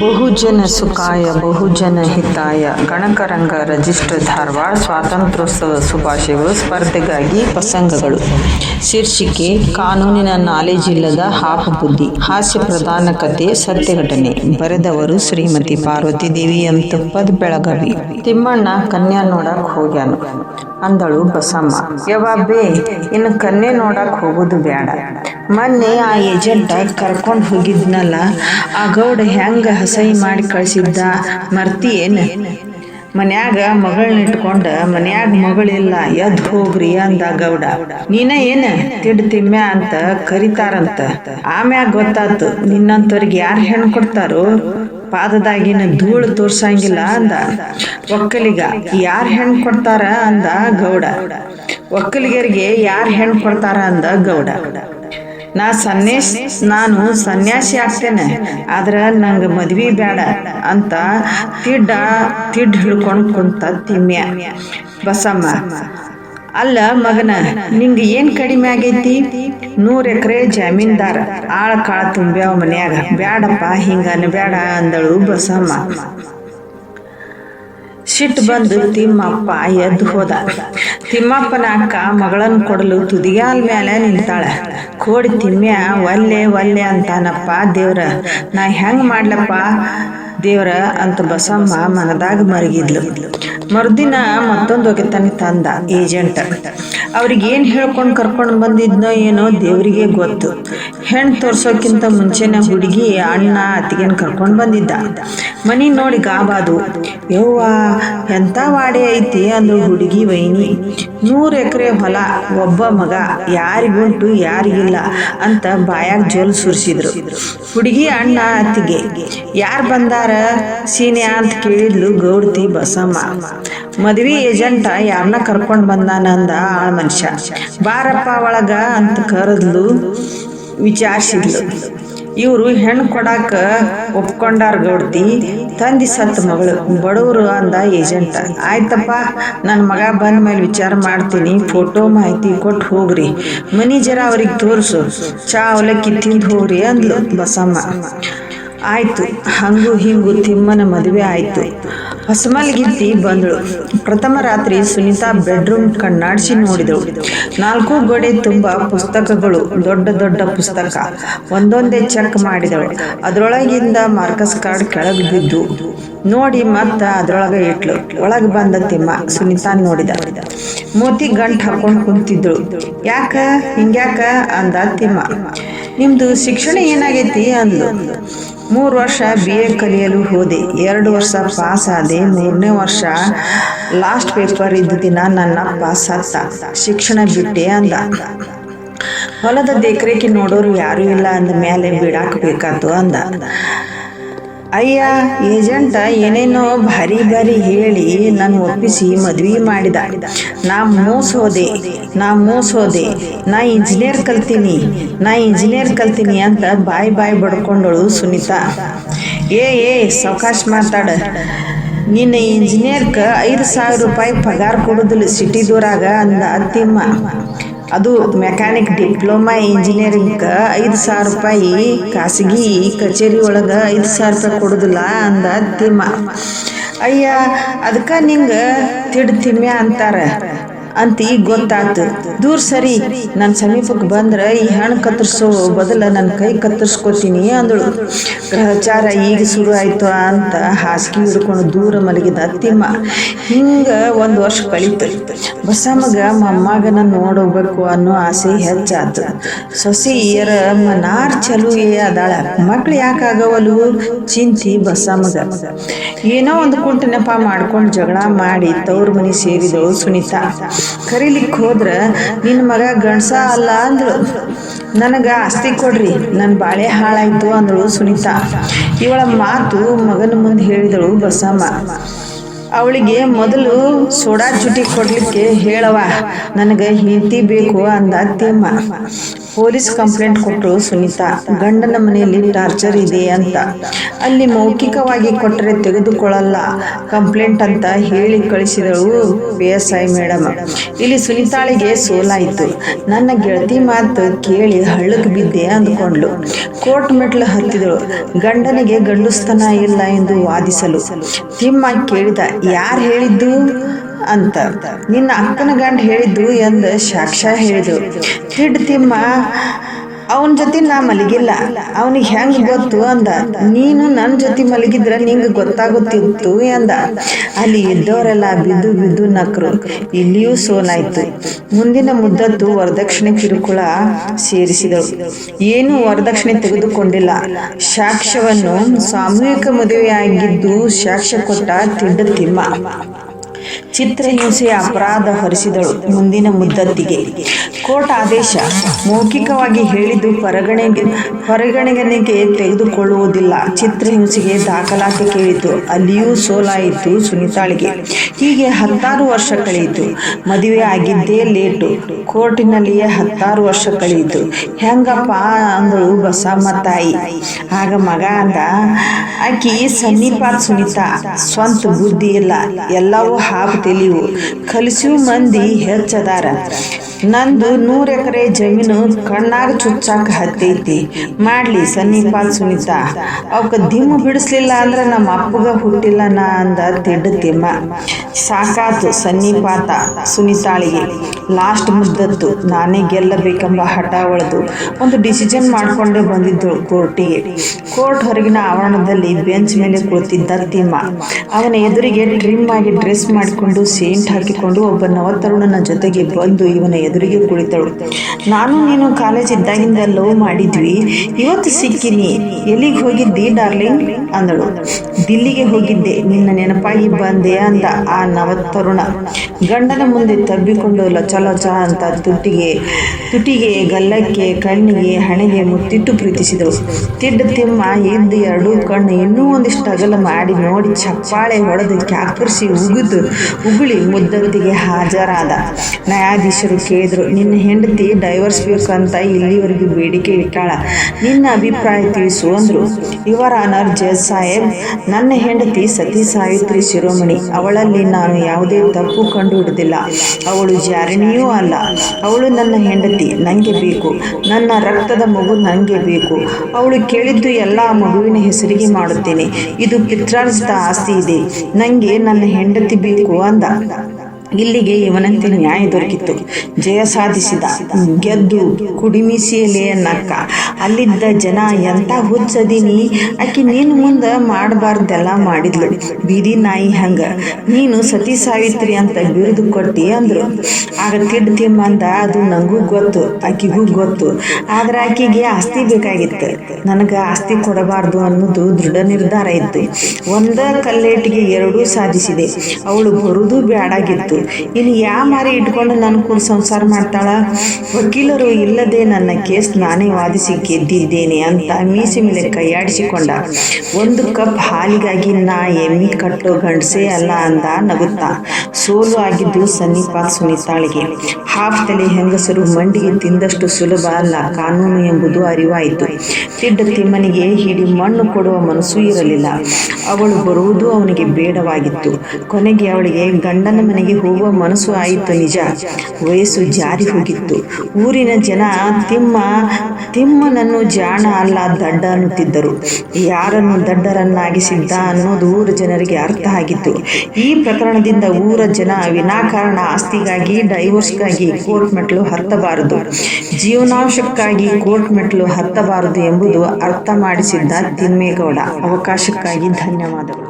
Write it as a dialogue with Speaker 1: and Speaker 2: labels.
Speaker 1: ಬಹುಜನ ಸುಖಾಯ, ಬಹುಜನ ಹಿತಾಯ. ಗಣಕರಂಗ register Dharwad ಸ್ವಾತಂತ್ರ್ಯೋತ್ಸವ ಶುಭಾಶಯಗಳು, ಸ್ಪರ್ಧೆಗಾಗಿ ಪ್ರಸಂಗಗಳು. ಶೀರ್ಷಿಕೆ, ಕಾನೂನಿನ ನಾಲೆಜ್ ಇಲ್ಲದ ಹಾಪ ಬುದ್ಧಿ ಹಾಸ್ಯ ಪ್ರಧಾನ ಕಥೆ ಸತ್ಯ ಘಟನೆ ಬರೆದವರು ಶ್ರೀಮತಿ ಪಾರ್ವತಿ ದೇವಿ ಅಂತಪ್ಪದ್ ಬೆಳಗಾವಿ. ತಿಮ್ಮಣ್ಣ ಕನ್ಯಾ ನೋಡಕ್ ಹೋಗ್ಯಾನು. ಅಂದಳು ಬಸಮ್ಮ ಯವ್ವಾಬೇ ಇನ್ನು ಕನ್ಯೆ ನೋಡಕ್ ಹೋಗೋದು ಬೇಡ ಮೊನ್ನೆ ಆ ಏಜೆಂಟ ಕರ್ಕೊಂಡು ಹೋಗಿದ್ನಲ್ಲ, ಆ ಗೌಡ ಹೆಂಗ ಹಸೈ ಮಾಡಿ ಕಳಿಸಿದ್ದ ಮರ್ತಿ ಏನು? ಮನ್ಯಾಗ ಮಗಳನ್ನಿಟ್ಕೊಂಡ ಮನ್ಯಾಗ ಮಗಳಿಲ್ಲ, ಎದ್ ಹೋಗ್ರಿ ಅಂದ ಗೌಡ. ನೀನ ಏನ ತಿಡ್ ತಿಮ್ಮೆ ಅಂತ ಕರಿತಾರಂತ. ಆಮ್ಯಾಗ ಗೊತ್ತಾತು, ನಿನ್ನಂತವ್ರಿಗೆ ಯಾರು ಹೆಣ್ಣು ಕೊಡ್ತಾರೋ, ಪಾದದಾಗಿನ ಧೂಳು ತೋರ್ಸಂಗಿಲ್ಲ ಅಂದ. ಒಕ್ಕಲಿಗ, ಯಾರ್ ಹೆಣ್ಣು ಕೊಡ್ತಾರ ಅಂದ ಗೌಡ. ಒಕ್ಕಲಿಗರಿಗೆ ಯಾರ್ ಹೆಣ್ಣು ಕೊಡ್ತಾರ ಅಂದ ಗೌಡ. ನಾ ಸನ್ಯಾಸ ನಾನು ಸನ್ಯಾಸಿ ಆಗ್ತೇನೆ. ಆದ್ರ ನಂಗೆ ಮದ್ವಿ ಬೇಡ ಅಂತ ತಿಡ್ಡ ತಿಡ್ ಹಿಡ್ಕೊಂಡು ಕುಂತ ತಿಮ್ಯ. ಬಸಮ್ಮ, ಅಲ್ಲ ಮಗನ, ನಿಂಗೆ ಏನ್ ಕಡಿಮೆ ಆಗೈತಿ? ನೂರ್ ಎಕರೆ ಜಮೀನ್ದಾರ. ಆಳ ಕಾಳ ತುಂಬ್ಯಾವ ಮನ್ಯಾಗ. ಬ್ಯಾಡಪ್ಪ, ಹಿಂಗ ಅನ್ಬ್ಯಾಡ ಅಂದಳು ಬಸಮ್ಮ. ಸಿಟ್ಟು ಬಂದು ತಿಮ್ಮಪ್ಪ ಎದ್ದು ಹೋದ. ತಿಮ್ಮಪ್ಪನ ಅಕ್ಕ ಮಗಳನ್ನ ಕೊಡಲು ತುದಿಗಾಲ್ ಮೇಲೆ ನಿಂತಾಳೆ. ಕೋಡಿ ತಿಮ್ಮ್ಯ ಒಲ್ಲೆ ಒಲ್ಲೆ ಅಂತಾನಪ್ಪ ದೇವ್ರ. ನಾ ಹೆಂಗ್ ಮಾಡ್ಲಪ್ಪ ದೇವ್ರ? ಅಂತ ಬಸಮ್ಮ ಮನದಾಗ ಮರಗಿದ್ಲು. ಮರುದಿನ ಮತ್ತೊಂದು ಹೋಗಿರ್ತಾನೆ ತಂದ ಏಜೆಂಟ್ ಅವ್ರಿಗೆ ಏನು ಹೇಳ್ಕೊಂಡು ಕರ್ಕೊಂಡು ಬಂದಿದ್ನೋ ಏನೋ ದೇವರಿಗೆ ಗೊತ್ತು. ಹೆಣ್ಣು ತೋರ್ಸೋಕ್ಕಿಂತ ಮುಂಚೆನೇ ಹುಡುಗಿ ಅಣ್ಣ ಅತ್ತಿಗೆನ ಕರ್ಕೊಂಡು ಬಂದಿದ್ದ. ಮನಿ ನೋಡಿ ಗಾಬಾದು. ಯವ್ವ, ಎಂತ ವಾಡೆ ಐತಿ ಅಂದು ಹುಡುಗಿ ವೈನಿ. ನೂರು ಎಕರೆ ಹೊಲ, ಒಬ್ಬ ಮಗ, ಯಾರಿಗುಂಟು ಯಾರಿಗಿಲ್ಲ ಅಂತ ಬಾಯಾಗ ಜೋಲ್ ಸುರಿಸಿದ್ರು. ಹುಡುಗಿ ಅಣ್ಣ ಅತ್ತಿಗೆ, ಯಾರು ಬಂದಾರ ಸೀನ್ಯಾ ಅಂತ ಕೇಳಿದ್ಲು ಗೌಡ್ತಿ ಬಸಮ್ಮ. ಮದ್ವಿ ಏಜೆಂಟ ಯಾರನ್ನ ಕರ್ಕೊಂಡ್ ಬಂದಾನ ಅಂದ ಆ ಮನುಷ್ಯ. ಬಾರಪ್ಪ ಒಳಗ ಅಂತ ಕರೆದ್ಲು, ವಿಚಾರಿಸಿದ್ಲು. ಇವರು ಹೆಣ್ಣು ಕೊಡಾಕ ಒಪ್ಕೊಂಡಾರ ಗೌಡ್ತಿ, ತಂದಿ ಸತ್ ಮಗಳು, ಬಡವರು ಅಂದ ಏಜೆಂಟ್. ಆಯ್ತಪ್ಪ ನನ್ನ ಮಗ ಬಂದ ಮೇಲೆ ವಿಚಾರ ಮಾಡ್ತೀನಿ, ಫೋಟೋ ಮಾಹಿತಿ ಕೊಟ್ಟು ಹೋಗ್ರಿ. ಮನಿ ಜರ ಅವ್ರಿಗೆ ತೋರಿಸು. ಚಾ ಅವಲಕ್ಕಿ ತಿಂದು ಹೋಗ್ರಿ ಅಂದ್ಲು ಬಸಮ್ಮ. ಆಯ್ತು. ಹಂಗು ಹಿಂಗು ತಿಮ್ಮನ ಮದುವೆ ಆಯ್ತು. ಹೊಸಮಲ್ಗಿತ್ತಿ ಬಂದಳು. ಪ್ರಥಮ ರಾತ್ರಿ ಸುನೀತಾ ಬೆಡ್ರೂಮ್ ಕಣ್ಣಾಡಿಸಿ ನೋಡಿದಳು. ನಾಲ್ಕು ಗೋಡೆ ತುಂಬ ಪುಸ್ತಕಗಳು, ದೊಡ್ಡ ದೊಡ್ಡ ಪುಸ್ತಕ. ಒಂದೊಂದೇ ಚೆಕ್ ಮಾಡಿದಳು. ಅದರೊಳಗಿಂದ ಮಾರ್ಕಸ್ ಕಾರ್ಡ್ ಕೆಳಗೆ ಬಿದ್ದು ನೋಡಿ ಮತ್ತ ಅದರೊಳಗೆ ಇಟ್ಲು. ಒಳಗೆ ಬಂದ ತಿಮ್ಮ ಸುನೀತಾ ನೋಡಿದ. ಮೋತಿ ಗಂಟು ಹಾಕೊಂಡು ಕುಂತಿದ್ಳು. ಯಾಕ? ಹಿಂಗ್ಯಾಕ? ಅಂದ ತಿಮ್ಮ. ನಿಮ್ದು ಶಿಕ್ಷಣ ಏನಾಗೈತಿ ಅಂದ್ಲು ಮೂರು ವರ್ಷ ಬಿ ಎ ಕಲಿಯಲು ಹೋದೆ. ಎರಡು ವರ್ಷ ಪಾಸ್ ಆದೆ. ಮೂರನೇ ವರ್ಷ ಲಾಸ್ಟ್ ಪೇಪರ್ ಇದ್ದ ದಿನ ನನ್ನಪ್ಪ ಸತ್ತ. ಶಿಕ್ಷಣ ಬಿಟ್ಟೆ ಅಂದ. ಹೊಲದ ದೇಖರೇಖೆ ನೋಡೋರು ಯಾರೂ ಇಲ್ಲ ಅಂದ. ಮೇಲೆ ಬಿಡಾಕ ಬೇಕಾತು ಅಂದ. ಅಯ್ಯ ಏಜೆಂಟ ಏನೇನೋ ಭಾರಿ ಭಾರಿ ಹೇಳಿ ನಾನು ಒಪ್ಪಿಸಿ ಮದ್ವಿ ಮಾಡಿದ. ನಾ ಮೋಸ ಹೋದೆ ನಾ ಮೋಸ ಹೋದೆ ನಾ ಇಂಜಿನಿಯರ್ ಕಲ್ತೀನಿ, ನಾ ಇಂಜಿನಿಯರ್ ಕಲ್ತೀನಿ ಅಂತ ಬಾಯ್ ಬಾಯ್ ಬಡ್ಕೊಂಡಳು ಸುನೀತಾ. ಏ ಏ, ಸಾವಕಾಶ ಮಾತಾಡ. ನಿನ್ನ ಇಂಜಿನಿಯರ್ಕ ಐದು ಸಾವಿರ ರೂಪಾಯಿ ಪಗಾರ ಸಿಟಿ ಸಿಟಿದೂರಾಗ ಅಂದ ತಿಮ್ಮ ಅದು ಮೆಕ್ಯಾನಿಕ್ ಡಿಪ್ಲೊಮಾ ಇಂಜಿನಿಯರಿಂಗ್ ಐದು ಸಾವಿರ ರೂಪಾಯಿ, ಖಾಸಗಿ ಕಚೇರಿ ಒಳಗೆ ಐದು ಸಾವಿರ ರೂಪಾಯಿ ಕೊಡುದಿಲ್ಲ ಅಂದ ತಿಮ್ಮ. ಅಯ್ಯ, ಅದಕ್ಕೆ ನಿಂಗೆ ತಿಡ್ ತಿಮ್ಮೆ ಅಂತಾರ. ಅಂತ ಈಗ ಗೊತ್ತಾತು, ದೂರ ಸರಿ ನನ್ನ ಸಮೀಪಕ್ಕೆ ಬಂದ್ರೆ ಈ ಹಣ್ಣು ಕತ್ತರಿಸೋ ಬದಲ ನನ್ನ ಕೈ ಕತ್ತರಿಸ್ಕೋತೀನಿ ಅಂದಳು. ಗ್ರಹಚಾರ ಈಗ ಶುರು ಆಯ್ತು ಅಂತ ಹಾಸಿಗೆ ಹಿಡ್ಕೊಂಡು ದೂರ ಮಲಗಿದ ಅತ್ತಿಮ್ಮ ಹಿಂಗೆ ಒಂದು ವರ್ಷ ಕಳೀತು. ಬಸಮ್ಮಗ ಮೊಮ್ಮಗನ ನೋಡೋಗ್ಬೇಕು ಅನ್ನೋ ಆಸೆ ಹೆಚ್ಚಾತು. ಸೊಸಿ, ಇಯರ ಮನಾರ್ ಚಲುವೇ ಅದಾಳ. ಮಕ್ಳು ಯಾಕಾಗವಲು ಚಿಂತಿ ಬಸಮ್ಮಗ ಏನೋ ಒಂದು ಕುಂಟು ಮಾಡ್ಕೊಂಡು ಜಗಳ ಮಾಡಿ ತವ್ರ ಮನೆ ಸೇರಿದಳು ಸುನೀತಾ. ಕರೀಲಿಕ್ಕೆ ಹೋದ್ರೆ, ನಿನ್ನ ಮಗ ಗಂಡಸ ಅಲ್ಲ ಅಂದಳು ನನಗೆ ಆಸ್ತಿ ಕೊಡ್ರಿ ನನ್ನ ಬಾಳೆ ಹಾಳಾಯ್ತು ಅಂದಳು ಸುನೀತಾ. ಇವಳ ಮಾತು ಮಗನ ಮುಂದೆ ಹೇಳಿದಳು ಬಸಮ್ಮ. ಅವಳಿಗೆ ಮೊದಲು ಸೋಡಾ ಚುಟಿ ಕೊಡ್ಲಿಕ್ಕೆ ಹೇಳವ ನನಗೆ ಹೆಂಡತಿ ಬೇಕು ಅಂದ ತಿಮ್ಮ ಪೊಲೀಸ್ ಕಂಪ್ಲೇಂಟ್ ಕೊಟ್ಟರು ಸುನೀತಾ. ಗಂಡನ ಮನೆಯಲ್ಲಿ ಟಾರ್ಚರ್ ಇದೆ ಅಂತ. ಅಲ್ಲಿ ಮೌಖಿಕವಾಗಿ ಕೊಟ್ಟರೆ ತೆಗೆದುಕೊಳ್ಳಲ್ಲ. ಕಂಪ್ಲೇಂಟ್ ಅಂತ ಹೇಳಿ ಕಳಿಸಿದಳು ಪಿ ಎಸ್ ಐ ಮೇಡಮ್ ಇಲ್ಲಿ ಸುನೀತಾಳಿಗೆ ಸೋಲಾಯಿತು. ನನ್ನ ಗೆಳತಿ ಮಾತು ಕೇಳಿ ಹಳ್ಳಕ್ಕೆ ಬಿದ್ದೆ ಅಂದ್ಕೊಂಡ್ಳು. ಕೋರ್ಟ್ ಮೆಟ್ಲು ಹತ್ತಿದಳು. ಗಂಡನಿಗೆ ಗಂಡುಸ್ತನ ಇಲ್ಲ ಎಂದು ವಾದಿಸಲು ತಿಮ್ಮ ಕೇಳಿದ ಯಾರು ಹೇಳಿದ್ದು ಅಂತ. ನಿನ್ನ ಅಕ್ಕನ ಗಂಡ ಹೇಳಿದ್ದು ಎಂದು ಸಾಕ್ಷ್ಯ ಹೇಳಿದ್ರು. ತಿಮ್ಮ ಅವನ ಜೊತೆ ನಾ ಮಲಗಿಲ್ಲ. ಅವನಿಗೆ ಹೆಂಗ್ ಗೊತ್ತು ಅಂದ. ನೀನು ನನ್ನ ಜೊತೆ ಮಲಗಿದ್ರ ನಿಂಗೆ ಗೊತ್ತಾಗುತ್ತಿತ್ತು ಅಂದ. ಅಲ್ಲಿ ಇದ್ದವರೆಲ್ಲ ಬಿದ್ದು ಬಿದ್ದು ನಕ್ರು. ಇಲ್ಲಿಯೂ ಸೋಲಾಯ್ತು. ಮುಂದಿನ ಮುದ್ದತ್ತು ವರದಕ್ಷಿಣೆ ಕಿರುಕುಳ ಸೇರಿಸಿದಳು. ಏನು ವರದಕ್ಷಿಣೆ ತೆಗೆದುಕೊಂಡಿಲ್ಲ. ಸಾಕ್ಷ್ಯವನ್ನು ಸಾಮೂಹಿಕ ಮದುವೆಯಾಗಿದ್ದು ಸಾಕ್ಷ್ಯ ಕೊಟ್ಟ ತಿಡ್ಡ ತಿಮ್ಮ ಚಿತ್ರಹಿಂಸೆಯ ಅಪರಾಧ ಹೊರಿಸಿದಳು ಮುಂದಿನ ಮುದ್ದತ್ತಿಗೆ. ಕೋರ್ಟ್ ಆದೇಶ ಮೌಖಿಕವಾಗಿ ಹೇಳಿದ್ದು ಪರಗಣೆಗೆ ಹೊರಗಣೆಗನೆಗೆ ತೆಗೆದುಕೊಳ್ಳುವುದಿಲ್ಲ. ಚಿತ್ರಹಿಂಸೆಗೆ ದಾಖಲಾತಿ ಕೇಳಿತು ಅಲ್ಲಿಯೂ ಸೋಲಾಯಿತು ಸುನಿತಾಳಿಗೆ. ಹೀಗೆ ಹತ್ತಾರು ವರ್ಷ ಕಳೆಯಿತು. ಮದುವೆ ಆಗಿದ್ದೇ ಲೇಟು. ಕೋರ್ಟಿನಲ್ಲಿಯೇ ಹತ್ತಾರು ವರ್ಷ ಕಳೆಯಿತು. ಹೆಂಗಪ್ಪ ಅಂದಳು ಬಸಮ್ಮ ತಾಯಿ ಆಗ ಮಗ ಅಂದ, ಆಕಿ ಸನ್ನಿಪಾತ್ ಸುನಿತಾ, ಸ್ವಂತ ಬುದ್ಧಿ ಇಲ್ಲ ಎಲ್ಲವೂ ಹಾವು ತಿಳಿವು ಕಲಿಸು ಮಂದಿ ಹೆಚ್ಚದಾರ. ನಂದು ನೂರು ಎಕರೆ ಜಮೀನು ಕಣ್ಣಾಗ ಚುಚ್ಚಾಕ ಹತ್ತೈತಿ. ಮಾಡ್ಲಿ ಸನ್ನಿಪಾಲ್ ಸುನಿತಾ. ಅವಕ್ಕ ದಿಮ್ಮು ಬಿಡಿಸ್ಲಿಲ್ಲ ಅಂದ್ರೆ ನಮ್ಮ ಅಪ್ಪಗ ಹುಟ್ಟಿಲ್ಲ ನಾ ಅಂದ ತಿಡ್ಡ ತಿಮ್ಮ ಸಾಕಾತು ಸನ್ನಿಪಾತ ಸುನಿತಾಳಿಗೆ. ಲಾಸ್ಟ್ ಮುದ್ದತ್ತು ನಾನೇ ಗೆಲ್ಲಬೇಕೆಂಬ ಹಠ ಒಳದು ಒಂದು ಡಿಸಿಷನ್ ಮಾಡ್ಕೊಂಡೇ ಬಂದಿದ್ದಳು ಕೋರ್ಟಿಗೆ. ಕೋರ್ಟ್ ಹೊರಗಿನ ಆವರಣದಲ್ಲಿ ಬೆಂಚ್ ಮೇಲೆ ಕುಳಿತಿದ್ದ ತಿಮ್ಮ. ಅವನ ಎದುರಿಗೆ ಟ್ರಿಮ್ ಆಗಿ ಡ್ರೆಸ್ ಮಾಡಿಕೊಂಡು ಸೇಂಟ್ ಹಾಕಿಕೊಂಡು ಒಬ್ಬ ನವತರುಣನ ಜೊತೆಗೆ ಬಂದು ಇವನ ಎದುರಿಗೆ ಕುಳಿತಳು. ನಾನು ನೀನು ಕಾಲೇಜ್ ಇದ್ದಾಗಿಂದ ಲವ್ ಮಾಡಿದ್ವಿ. ಇವತ್ತು ಸಿಕ್ಕಿನಿ. ಎಲ್ಲಿಗೆ ಹೋಗಿದ್ದಿ ಡಾರ್ಲಿಂಗ್? ಅಂದಳು. ದಿಲ್ಲಿಗೆ ಹೋಗಿದ್ದೆ. ನಿನ್ನ ನೆನಪಾಗಿ ಬಂದೆ ಅಂದ ಆ ನವತರುಣ. ಗಂಡನ ಮುಂದೆ ತಬ್ಬಿಕೊಂಡು ಲಚ ಲಚ ಅಂತ ತುಟಿಗೆ ತುಟಿಗೆ, ಗಲ್ಲಕ್ಕೆ, ಕಣ್ಣಿಗೆ, ಹಣೆಗೆ ಮುತ್ತಿಟ್ಟು ಪ್ರೀತಿಸಿದಳು. ತಿಡ್ಡ ತಿಮ್ಮ, ಎದ್ದು ಎರಡೂ ಕಣ್ಣು ಇನ್ನೂ ಒಂದಿಷ್ಟು ಅಗಲ ಮಾಡಿ ನೋಡಿ, ಚಪ್ಪಾಳೆ ಹೊಡೆದು ಕ್ಯಾಕರಿಸಿ ಉಗಿದು ಉಗುಳಿ ಮುದ್ದಂತಿಗೆ ಹಾಜರಾದ ನ್ಯಾಯಾಧೀಶರು ಕೇಳಿದ್ರು, ನಿನ್ನ ಹೆಂಡತಿ ಡೈವರ್ಸ್ ಅಂತ ಇಲ್ಲಿವರೆಗೂ ಬೇಡಿಕೆ ಇಟ್ಟಾಳ. ನಿನ್ನ ಅಭಿಪ್ರಾಯ ತಿಳಿಸು ಅಂದರು. ಇವರ ಅನರ್ ಜಜ್ ಸಾಹೇಬ್, ನನ್ನ ಹೆಂಡತಿ ಸತಿ ಸಾವಿತ್ರಿ ಶಿರೋಮಣಿ. ಅವಳಲ್ಲಿ ನಾನು ಯಾವುದೇ ತಪ್ಪು ಕಂಡು ಹಿಡಿದಿಲ್ಲ ಅವಳು ಜಾರಿಣಿಯೂ ಅಲ್ಲ. ಅವಳು ನನ್ನ ಹೆಂಡತಿ. ನನಗೆ ಬೇಕು. ನನ್ನ ರಕ್ತದ ಮಗು ನನಗೆ ಬೇಕು. ಅವಳು ಕೇಳಿದ್ದು ಎಲ್ಲ ಮಗುವಿನ ಹೆಸರಿಗೆ ಮಾಡುತ್ತೇನೆ. ಇದು ಪಿತ್ರಾರ್ಜಿತ ಆಸ್ತಿ ಇದೆ. ನನಗೆ ನನ್ನ ಹೆಂಡತಿ ಬೇಕು. ಅಂದ ಇಲ್ಲಿಗೆ ಇವನಂತೆ ನ್ಯಾಯ ದೊರಕಿತ್ತು. ಜಯ ಸಾಧಿಸಿದ. ಗೆದ್ದು ಕುಡಿಮಿಸಿಯಲೇ ನಕ್ಕ. ಅಲ್ಲಿದ್ದ ಜನ ಎಂತ ಹುಚ್ಚದೀನಿ ಆಕಿ ನೀನು ಮುಂದೆ ಮಾಡಬಾರ್ದೆಲ್ಲ ಮಾಡಿದ್ಲು. ಬೀದಿ ನಾಯಿ ಹಂಗ. ನೀನು ಸತಿ ಸಾವಿತ್ರಿ ಅಂತ ಬಿರುದು ಕೊಟ್ಟಿ ಅಂದ್ರು. ಆಗ ತಿಡ್ ತಿಮ್ಮಂದ ಅದು ನಂಗೂ ಗೊತ್ತು, ಆಕಿಗೂ ಗೊತ್ತು. ಆದ್ರೆ ಆಕಿಗೆ ಆಸ್ತಿ ಬೇಕಾಗಿತ್ತು. ನನಗೆ ಆಸ್ತಿ ಕೊಡಬಾರ್ದು ಅನ್ನೋದು ದೃಢ ನಿರ್ಧಾರ ಇತ್ತು. ಒಂದ ಕಲ್ಲೇಟಿಗೆ ಎರಡೂ ಸಾಧಿಸಿದೆ. ಅವಳು ಬರುದು ಬ್ಯಾಡಾಗಿತ್ತು. ಇನ್ನು ಯಾವ ಮಾರಿ ಇಟ್ಕೊಂಡು ನನ್ನ ಕೂಡ ಸಂಸಾರ ಮಾಡ್ತಾಳ? ವಕೀಲರು ಇಲ್ಲದೆ ನನ್ನ ಕೇಸ್ ನಾನೇ ವಾದಿಸಿ ಗೆದ್ದಿದ್ದೇನೆ ಅಂತ ಮೀಸೆ ಮೇಲೆ ಕೈಯಾಡಿಸಿಕೊಂಡ. ಒಂದು ಕಪ್ ಹಾಲಿಗಾಗಿ ನಾ ಎಮ್ಮಿ ಕಟ್ಟೋ ಗಂಡಸೇ ಅಲ್ಲ ಅಂದ ನಗುತ್ತಾ. ಸೋಲು ಆಗಿದ್ದು ಸನ್ನಿಪಾತ್ ಸುನಿತಾಳಿಗೆ. ಹಾಫ್ ತಲೆ ಹೆಂಗಸರು ಮಂಡಿಗೆ ತಿಂದಷ್ಟು ಸುಲಭ ಅಲ್ಲ, ಕಾನೂನು ಎಂಬುದು ಅರಿವಾಯಿತು. ತಿಡ್ಡ ತಿಮ್ಮನಿಗೆ ಹಿಡಿ ಮಣ್ಣು ಕೊಡುವ ಮನಸ್ಸು ಇರಲಿಲ್ಲ. ಅವಳು ಬರುವುದು ಅವನಿಗೆ ಬೇಡವಾಗಿತ್ತು. ಕೊನೆಗೆ ಅವಳಿಗೆ ಗಂಡನ ಮನೆಗೆ ಹೋಗುವ ಮನಸ್ಸು ಆಯಿತು ನಿಜ. ವಯಸ್ಸು ಜಾರಿ ಹೋಗಿತ್ತು. ಊರಿನ ಜನ ತಿಮ್ಮ, ತಿಮ್ಮನನ್ನು ಜಾಣ ಅಲ್ಲ ದಡ್ಡ ಅನ್ನುತ್ತಿದ್ದರು. ಯಾರನ್ನು ದಡ್ಡರನ್ನಾಗಿಸಿದ್ದ ಅನ್ನೋದು ಊರ ಜನರಿಗೆ ಅರ್ಥ ಆಗಿತ್ತು. ಈ ಪ್ರಕರಣದಿಂದ ಊರ ಜನ ವಿನಾಕಾರಣ ಆಸ್ತಿಗಾಗಿ ಡೈವೋರ್ಸ್ಗಾಗಿ ಕೋರ್ಟ್ ಮೆಟ್ಲು ಹತ್ತಬಾರದು. ಜೀವನಾಂಶಕ್ಕಾಗಿ ಕೋರ್ಟ್ ಮೆಟ್ಲು ಹತ್ತಬಾರದು ಎಂಬುದು ಅರ್ಥ ಮಾಡಿಸಿದ್ದ ತಿಮ್ಮೇಗೌಡ. ಅವಕಾಶಕ್ಕಾಗಿ ಧನ್ಯವಾದಗಳು.